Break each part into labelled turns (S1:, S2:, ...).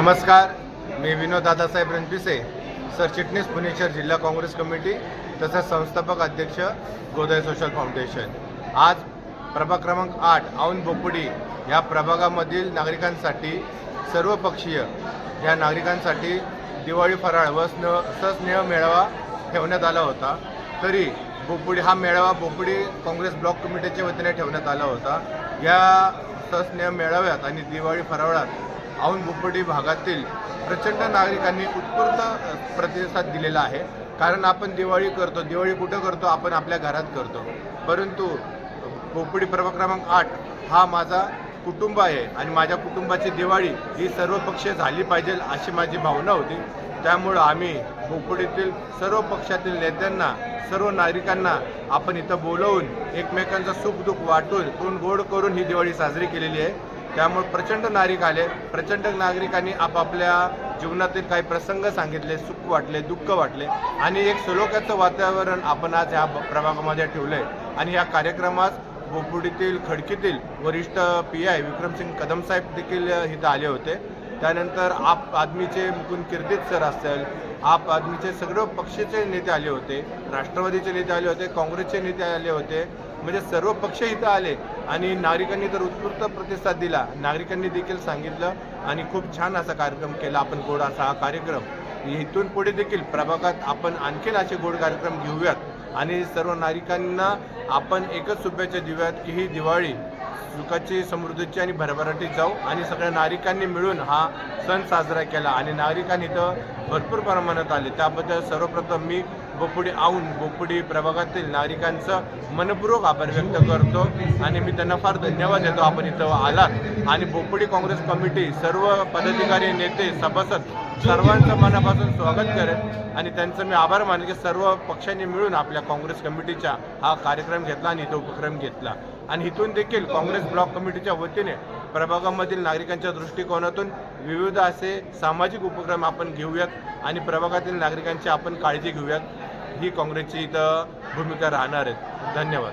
S1: नमस्कार मी विनोद दादासाहेब रणपिसे सरचिटणीस पुणे शहर जिल्हा काँग्रेस कमिटी तसंच संस्थापक अध्यक्ष गोदय सोशल फाउंडेशन. आज प्रभाग क्रमांक आठ औन बोपुडी या प्रभागामधील नागरिकांसाठी सर्वपक्षीय या नागरिकांसाठी दिवाळी फराळ व स्न सस्नेह मेळावा ठेवण्यात आला होता. तरी बोपुडी हा मेळावा बोपुडी काँग्रेस ब्लॉक कमिटीच्या वतीने ठेवण्यात आला होता. या सस्नेह मेळाव्यात आणि दिवाळी फराळात औंध बोपडी भागातील प्रचंड नागरिकांनी उत्स्फूर्त प्रतिसाद दिलेला आहे. कारण आपण दिवाळी करतो. दिवाळी कुठं करतो? आपण आपल्या घरात करतो. परंतु भोपडी प्रभाग क्रमांक आठ हा माझा कुटुंब आहे आणि माझ्या कुटुंबाची दिवाळी ही सर्व झाली पाहिजे अशी माझी भावना होती. त्यामुळं आम्ही भोपडीतील सर्व पक्षातील नेत्यांना सर्व नागरिकांना आपण इथं बोलवून एकमेकांचं सुख दुःख वाटून तोंड गोड करून ही दिवाळी साजरी केलेली आहे. त्यामुळे प्रचंड नागरिक आले. प्रचंड नागरिकांनी आपापल्या जीवनातील काही प्रसंग सांगितले सुख वाटले दुःख वाटले. आणि एक सलोख्याचं वातावरण आपण आज ह्या प्रभागामध्ये ठेवलं आहे आणि या कार्यक्रमात बोपुडीतील खडकीतील वरिष्ठ पी आय विक्रमसिंग कदमसाहेब देखील इथं आले होते. त्यानंतर आप आदमीचे मुकुंद कीर्तित सर असेल आप आदमीचे सगळे पक्षाचे नेते आले होते राष्ट्रवादीचे नेते आले होते काँग्रेसचे नेते आले होते. म्हणजे सर्व पक्ष इथं आले आणि नागरिकांनी तर उत्स्फूर्त प्रतिसाद दिला. नागरिकांनी देखील सांगितलं आणि खूप छान असा कार्यक्रम केला आपण गोड असा हा कार्यक्रम. इथून पुढे देखील प्रभागात आपण आणखीन असे गोड कार्यक्रम घेऊयात. आणि सर्व नागरिकांना आपण एकच शुभेच्छा देऊयात की ही दिवाळी सुखाची समृद्धीची आणि भरभराटी जाऊ आणि सगळ्या नागरिकांनी मिळून हा सण साजरा केला. आणि नागरिकांनी इथं भरपूर प्रमाणात आले. त्याबद्दल सर्वप्रथम मी बोपुडी आऊन बोपुडी प्रभागातील नागरिकांचं मनपूर्वक आभार व्यक्त करतो. आणि मी त्यांना फार धन्यवाद देतो. आपण इथं आलात. आणि बोपुडी काँग्रेस कमिटी सर्व पदाधिकारी नेते सभासद सर्वांचं मनापासून स्वागत करेन आणि त्यांचं मी आभार मानेन की सर्व पक्षांनी मिळून आपल्या काँग्रेस कमिटीचा हा कार्यक्रम घेतला आणि इथं उपक्रम घेतला. आणि इथून देखील काँग्रेस ब्लॉक कमिटीच्या वतीने प्रभागामधील नागरिकांच्या दृष्टिकोनातून विविध असे सामाजिक उपक्रम आपण घेऊयात आणि प्रभागातील नागरिकांची आपण काळजी घेऊयात. ही काँग्रेसची इथं भूमिका राहणार आहे धन्यवाद.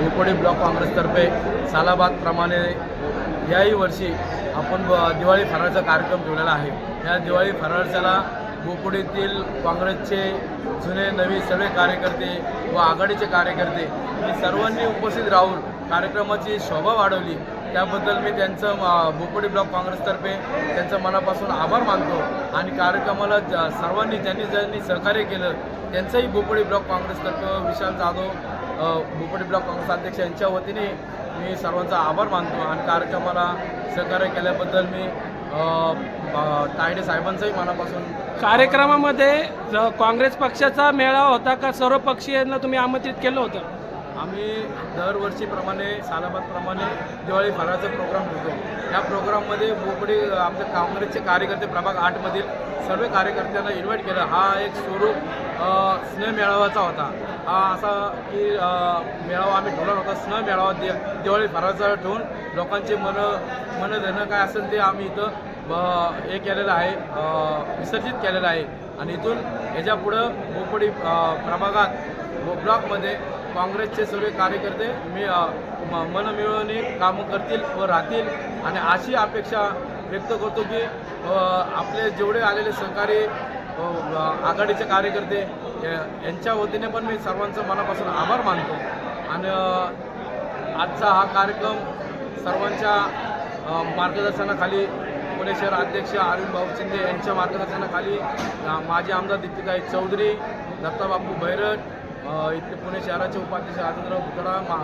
S2: बोपोडी ब्लॉक काँग्रेसतर्फे सालाबादप्रमाणे याही वर्षी आपण दिवाळी फराळचा कार्यक्रम ठेवलेला आहे. या दिवाळी फराळच्याला बोपोडीतील काँग्रेसचे जुने नवे सगळे कार्यकर्ते व आघाडीचे कार्यकर्ते मी सर्वांनी उपस्थित राहून कार्यक्रमाची शोभा वाढवली. त्याबद्दल मी त्यांचं म- बोपोडी ब्लॉक काँग्रेसतर्फे त्यांचं मनापासून आभार मानतो आणि कार्यक्रमाला सर्वांनी ज्यांनी ज्यांनी सहकार्य केलं त्यांचंही बोपोडी ब्लॉक काँग्रेसतर्फे विशाल जाधव अ, ब्लॉक काँग्रेस अध्यक्ष यांच्या वतीने मी सर्वांचा आभार मानतो आणि कार्यक्रमाला सहकार्य केल्याबद्दल मी तायडे साहेबांचंही मनापासून
S3: कार्यक्रमामध्ये काँग्रेस पक्षाचा मेळावा होता का? सर्व पक्षीयांना तुम्ही आमंत्रित केलं होतं.
S2: आम्ही दरवर्षीप्रमाणे सालाबादप्रमाणे दिवाळी फराळाचा प्रोग्राम ठेवतो या प्रोग्राममध्ये बोपडी आपले काँग्रेसचे कार्यकर्ते प्रभाग आठमधील सर्व कार्यकर्त्यांना इन्व्हाइट केलं. हा एक स्वरूप स्नेह मेळावाचा होता. हा असा की मेळावा आम्ही ठेवला होता स्नेह मेळावा दि दिवाळी फराळाचा ठेवून लोकांचे मन मन देणं काय असेल ते आम्ही इथं हे केलेलं आहे विसर्जित केलेलं आहे. आणि इथून ह्याच्या पुढं बोपडी प्रभागात ब्लॉकमध्ये काँग्रेसचे सर्व कार्यकर्ते मी म- मनमिळवणी कामं करतील व राहतील. आणि अशी अपेक्षा व्यक्त करतो की आपले जेवढे आलेले सहकारी आघाडीचे कार्यकर्ते या- यांच्या वतीने पण मी सर्वांचं मनापासून आभार मानतो. आणि आजचा हा कार्यक्रम सर्वांच्या मार्गदर्शनाखाली पुणे शहर अध्यक्ष अरविंद भाऊ शिंदे यांच्या मार्गदर्शनाखाली माजी आमदार दीपिकाई चौधरी दत्ताबापू भैरट इथले पुणे शहराचे उपाध्यक्ष राजेंद्र भुतडा मा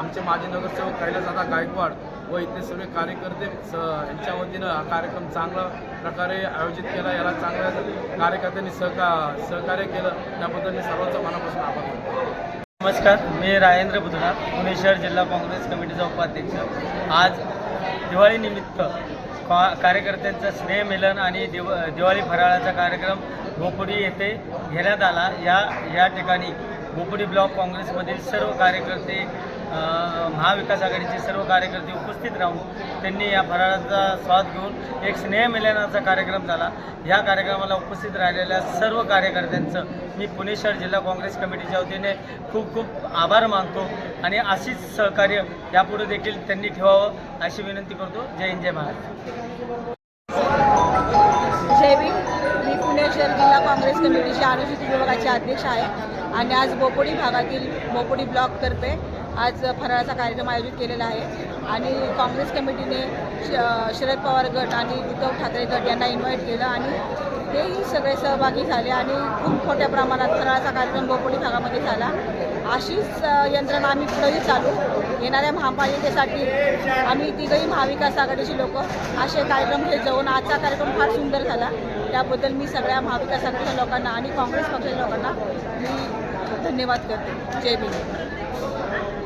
S2: आमचे माजी नगरसेवक कैलासदा गायकवाड व इथले सर्व कार्यकर्ते स यांच्या वतीनं हा कार्यक्रम चांगला प्रकारे आयोजित केला. याला चांगल्या कार्यकर्त्यांनी सहका सहकार्य केलं. त्याबद्दल मी सर्वांचा मनापासून आभार मानतो.
S3: नमस्कार मी राजेंद्र बुधना पुणे शहर जिल्हा काँग्रेस कमिटीचा उपाध्यक्ष. आज दिवाळीनिमित्त का कार्यकर्त्यांचं स्नेहमिलन आणि दिव दिवाळी फराळाचा कार्यक्रम भोपुडी येथे घेण्यात आला. या या ठिकाणी भोपुडी ब्लॉक काँग्रेसमधील सर्व कार्यकर्ते महाविकास आघाडीचे सर्व कार्यकर्ते उपस्थित राहून त्यांनी या फराळाचा स्वाद घेऊन एक स्नेहमिलनाचा कार्यक्रम झाला. या कार्यक्रमाला उपस्थित राहिलेल्या सर्व कार्यकर्त्यांचं मी पुणे शहर जिल्हा काँग्रेस कमिटीच्या वतीने खूप खूप आभार मानतो आणि अशीच सहकार्य यापुढे देखील त्यांनी ठेवावं अशी विनंती करतो. जय हिंद जय
S4: महाराज मी जिल्हा काँग्रेस कमिटीचे अनुसूचित विभागाचे अध्यक्ष आहे. आणि आज बोपोडी भागातील बोपोडी ब्लॉकतर्फे आज फराळाचा कार्यक्रम आयोजित केलेला आहे. आणि काँग्रेस कमिटीने श शरद पवार गट आणि उद्धव ठाकरे गट यांना इन्व्हाइट केलं आणि तेही सगळे सहभागी झाले आणि खूप मोठ्या प्रमाणात फराळाचा कार्यक्रम बोपोडी भागामध्ये झाला. अशीच यंत्रणा आम्ही पुढेही चालू. येणाऱ्या महापालिकेसाठी आम्ही तिघही महाविकास आघाडीची लोक असे कार्यक्रम घेत जाऊन आजचा कार्यक्रम फार सुंदर झाला. त्याबद्दल मी सगळ्या महाविकास आघाडीच्या लोकांना आणि काँग्रेस पक्षाच्या लोकांना मी धन्यवाद करते. जय भीम.